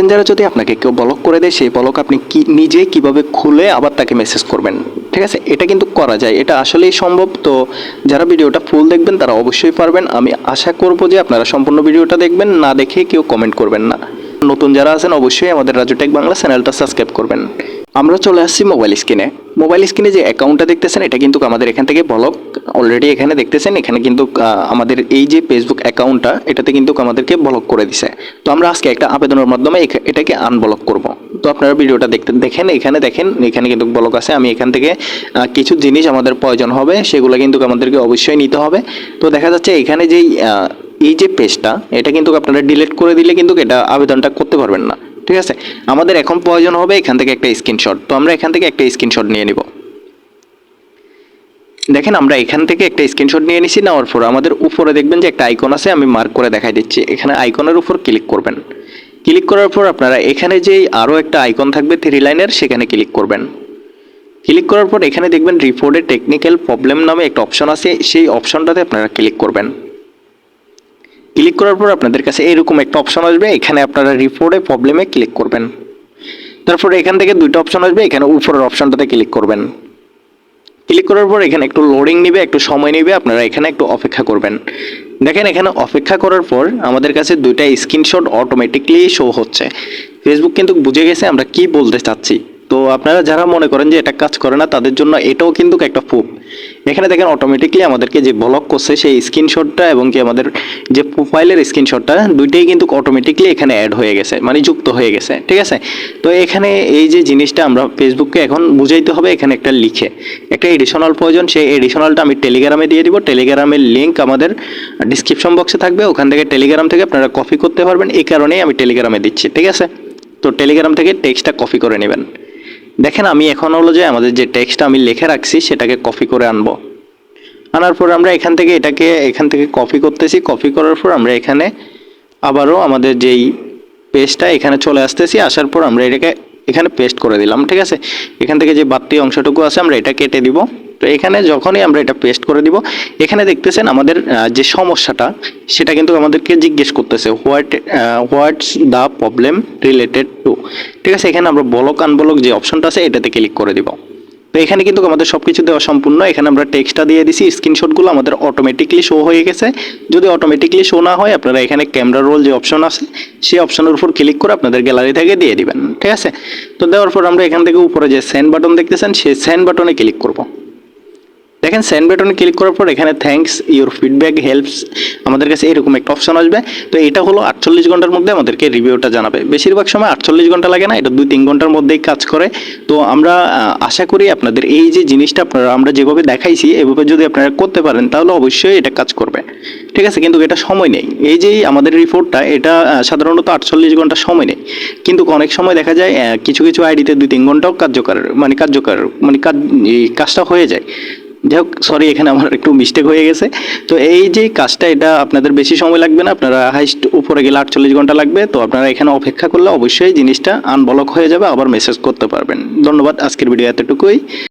মেসেঞ্জারে যদি আপনাকে কেউ ব্লক করে দেয়, সেই ব্লক আপনি কি, নিজে কীভাবে খুলে আবার তাকে মেসেজ করবেন? ঠিক আছে? এটা কিন্তু করা যায়। এটা আসলেই সম্ভব। তো যারা ভিডিওটা ফুল দেখবেন, তারা অবশ্যই পারবেন। আমি আশা করব যে আপনারা সম্পূর্ণ ভিডিওটা দেখবেন, না দেখে কেউ কমেন্ট করবেন না। নতুন যারা আছেন, অবশ্যই আমাদের রাজু টেক বাংলা চ্যানেলটা সাবস্ক্রাইব করবেন। আমরা চলে আসছি মোবাইল স্ক্রিনে মোবাইল স্ক্রিনে যে অ্যাকাউন্টটা দেখতেছেন, এটা কিন্তু আমাদের এখান থেকে ব্লক অলরেডি এখানে দেখতেছেন। এখানে কিন্তু আমাদের এই যে ফেসবুক অ্যাকাউন্টটা এটাতে কিন্তু আমাদেরকে ব্লক করে দিছে। তো আমরা আজকে একটা আবেদনের মাধ্যমে এটাকে আনব্লক করব। তো আপনারা ভিডিওটা দেখতে, দেখেন, এখানে দেখেন, এখানে কিন্তু ব্লক আছে। আমি এখান থেকে কিছু জিনিস আমাদের প্রয়োজন হবে, সেগুলো কিন্তু আমাদেরকে অবশ্যই নিতে হবে। তো দেখা যাচ্ছে এখানে যেই এই যে পেজটা এটা কিন্তু আপনারা ডিলিট করে দিলে কিন্তু এটা আবেদনটা করতে পারবেন না। ঠিক আছে? আমাদের এখন প্রয়োজন হবে এখান থেকে একটা স্ক্রিনশট তো আমরা এখান থেকে একটা স্ক্রিনশট নিয়ে নিব। দেখেন, আমরা এখান থেকে একটা স্ক্রিনশট নিয়ে নিছি, নেওয়ার পর আমাদের উপরে দেখবেন যে একটা আইকন আছে, আমি মার্ক করে দেখাই দিচ্ছি। এখানে আইকনের উপর ক্লিক করবেন। ক্লিক করার পর আপনারা এখানে যেই আরও একটা আইকন থাকবে থ্রি লাইনের সেখানে ক্লিক করবেন। ক্লিক করার পর এখানে দেখবেন রিপোর্টে টেকনিক্যাল প্রবলেম নামে একটা অপশন আছে, সেই অপশনটাতে আপনারা ক্লিক করবেন। ক্লিক করার পর আপনাদের কাছে এরকম একটা অপশন আসবে। এখানে আপনারা রিপোর্টে প্রবলেমে ক্লিক করবেন। তারপরে এখান থেকে দুইটা অপশন আসবে। এখানে উপরের অপশনটাতে ক্লিক করবেন। ক্লিক করার পর এখানে একটু লোডিং নেবে, একটু সময় নেবে। আপনারা এখানে একটু অপেক্ষা করবেন। দেখেন এখানে অপেক্ষা করার পর আমাদের কাছে দুইটা স্ক্রিনশট অটোমেটিকলি শো হচ্ছে। ফেসবুক কিন্তু বুঝে গেছে আমরা কি বলতে চাচ্ছি। তো আপনারা যারা মনে করেন যে এটা কাজ করে না, তাদের জন্য এটাও কিন্তু একটা প্রুফ এখানে দেখেন অটোমেটিকলি আমাদেরকে যে ব্লক করছে সেই স্ক্রিনশটটা এবং কি আমাদের যে প্রোফাইলের স্ক্রিনশটটা দুইটাই কিন্তু অটোমেটিকলি এখানে অ্যাড হয়ে গেছে মানে যুক্ত হয়ে গেছে, ঠিক আছে? তো এখানে এই যে জিনিসটা আমরা ফেসবুককে এখন বুঝাইতে হবে, এখানে একটা লিখে। একটা এডিশনাল প্রয়োজন, সেই এডিশনালটা আমি টেলিগ্রামে দিয়ে দিব। টেলিগ্রামের লিঙ্ক আমাদের ডিসক্রিপশন বক্সে থাকবে, ওখান থেকে টেলিগ্রাম থেকে আপনারা কপি করতে পারবেন। এই কারণেই আমি টেলিগ্রামে দিচ্ছি, ঠিক আছে? তো টেলিগ্রাম থেকে টেক্সটটা কপি করে নেবেন। দেখেন, আমি এখন হলো যে আমাদের যে টেক্সট আমি লিখে রাখছি, সেটাকে কপি করে আনব। আনার পর আমরা এখান থেকে এটাকে, এখান থেকে কপি করতেছি। কপি করার পর আমরা এখানে আবারও আমাদের যেই পেস্টটা এখানে চলে আসতেছি। আসার পর আমরা এটাকে, এখানে পেস্ট করে দিলাম, ঠিক আছে? এখান থেকে যে বাড়তি অংশটুকু আছে, আমরা এটা কেটে দিব। তো এখানে যখনই আমরা এটা পেস্ট করে দিব, এখানে দেখতেছেন আমাদের যে সমস্যাটা, সেটা কিন্তু আমাদেরকে জিজ্ঞেস করতেছে what what's the problem related to ঠিক আছে, এখানে আমরা বলক, আনবলক যে অপশনটা আছে, এটাতে ক্লিক করে দিব। তো এখানে কিন্তু আমাদের সব কিছু দেওয়া সম্পূর্ণ। এখানে আমরা টেক্সটটা দিয়ে দিছি স্ক্রিনশটগুলো আমাদের অটোমেটিকলি শো হয়ে গেছে। যদি অটোমেটিকলি শো না হয়, আপনারা এখানে ক্যামেরা রোল যে অপশন আছে, সেই অপশনের উপর ক্লিক করে আপনাদের গ্যালারি থেকে দিয়ে দিবেন, ঠিক আছে? তো দেওয়ার পর আমরা এখান থেকে উপরে যে সেন্ড বাটন দেখতেছেন, সেই সেন্ড বাটনে ক্লিক করব। দেখেন সেন্ড বাটনে ক্লিক করার পর এখানে থ্যাঙ্কস ইউর ফিডব্যাক হেল্পস আমাদের কাছে এরকম একটা অপশন আসবে। তো এটা হলো আটচল্লিশ ঘণ্টার মধ্যে আমাদেরকে রিভিউটা জানাবে। বেশিরভাগ সময় আটচল্লিশ ঘণ্টা লাগে না, এটা দুই তিন ঘণ্টার মধ্যেই কাজ করে। তো আমরা আশা করি আপনাদের এই যে জিনিসটা আপনারা, আমরা যেভাবে দেখাইছি, এভাবে যদি আপনারা করতে পারেন, তাহলে অবশ্যই এটা কাজ করবে। ঠিক আছে? কিন্তু এটা সময় নেই। এই যে আমাদের রিপোর্টটা এটা সাধারণত আটচল্লিশ ঘণ্টা সময় নেই। কিন্তু অনেক সময় দেখা যায় কিছু কিছু আইডিতে দুই তিন ঘন্টাও কার্যকর মানে কার্যকর মানে কাজটা হয়ে যায়। যাই হোক সরি এখানে আমার একটু মিস্টেক হয়ে গেছে। তো এই যে কাজটা, এটা আপনাদের বেশি সময় লাগবে না, আপনারা হাইস্ট উপরে গেলে আটচল্লিশ ঘণ্টা লাগবে। তো আপনারা এখানে অপেক্ষা করলে অবশ্যই জিনিসটা আনবলক হয়ে যাবে, আবার মেসেজ করতে পারবেন। ধন্যবাদ, আজকের ভিডিও এতটুকুই।